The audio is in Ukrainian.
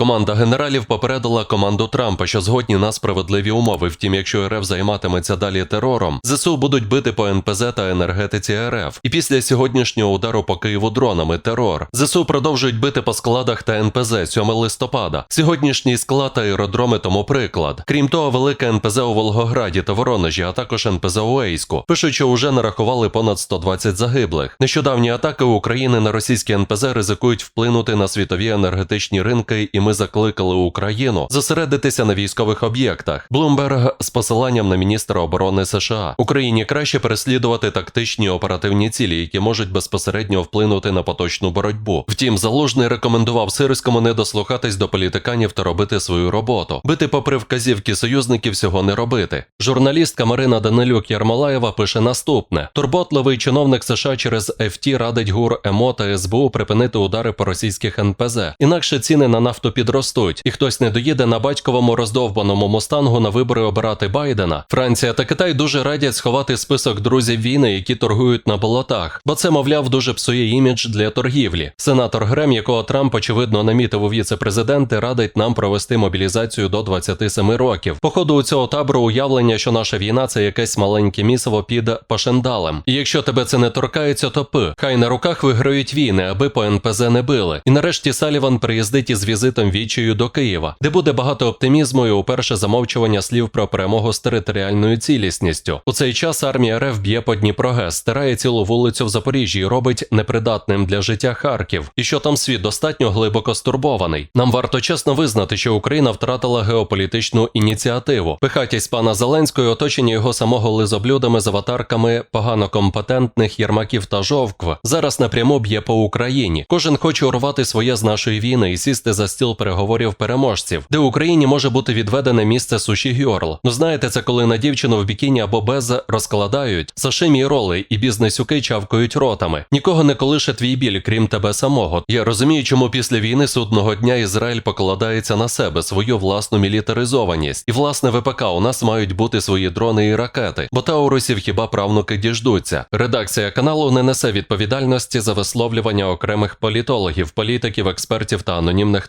Команда генералів попередила команду Трампа, що згодні на справедливі умови. Втім, якщо РФ займатиметься далі терором, ЗСУ будуть бити по НПЗ та енергетиці РФ. І після сьогоднішнього удару по Києву дронами терор. ЗСУ продовжують бити по складах та НПЗ 7 листопада. Сьогоднішній склад та аеродроми тому приклад. Крім того, велике НПЗ у Волгограді та Воронежі, а також НПЗ у Ейську. Пишуть, що вже нарахували понад 120 загиблих. Нещодавні атаки України на російські НПЗ ризикують вплинути на світові енергетичні ринки, і ми закликали Україну зосередитися на військових об'єктах. Блумберг з посиланням на міністра оборони США Україні краще переслідувати тактичні оперативні цілі, які можуть безпосередньо вплинути на поточну боротьбу. Втім, залужний рекомендував Сирському не дослухатись до політиканів та робити свою роботу. Бити попри вказівки союзників всього не робити. Журналістка Марина Данилюк Ярмолаєва пише наступне: турботливий чиновник США через ФТ радить ГУР ЕМО та СБУ припинити удари по російських НПЗ. Інакше ціни на нафту підростуть, і хтось не доїде на батьковому роздовбаному мустангу на вибори обирати Байдена. Франція та Китай дуже радять сховати список друзів війни, які торгують на болотах, бо це, мовляв, дуже псує імідж для торгівлі. Сенатор Грем, якого Трамп очевидно намітив у віце-президенти, радить нам провести мобілізацію до 27 років. Походу у цього табору уявлення, що наша війна це якесь маленьке місиво під пашендалем. І якщо тебе це не торкається, то пи. Хай на руках виграють війни, аби по НПЗ не били. І нарешті Саліван приїздить із візитом відчаю до Києва, де буде багато оптимізму і уперше замовчування слів про перемогу з територіальною цілісністю. У цей час армія РФ б'є по Дніпрогес, стирає цілу вулицю в Запоріжжі і робить непридатним для життя Харків. І що там світ достатньо глибоко стурбований. Нам варто чесно визнати, що Україна втратила геополітичну ініціативу. Пихатість пана Зеленського, і оточення його самого лизоблюдами з аватарками погано компетентних єрмаків та жовкв зараз напряму б'є по Україні. Кожен хоче урвати своє з нашої війни і сісти за стіл переговорів переможців, де Україні може бути відведене місце суші гьорл. Ну знаєте, це коли на дівчину в бікіні або без розкладають сашимі роли і бізнесюки чавкають ротами. Нікого не колише твій біль, крім тебе самого. Я розумію, чому після війни судного дня Ізраїль покладається на себе свою власну мілітаризованість. І власне ВПК у нас мають бути свої дрони і ракети, бо таурусів хіба правнуки діждуться. Редакція каналу не несе відповідальності за висловлювання окремих політологів, політиків, експертів та анонімних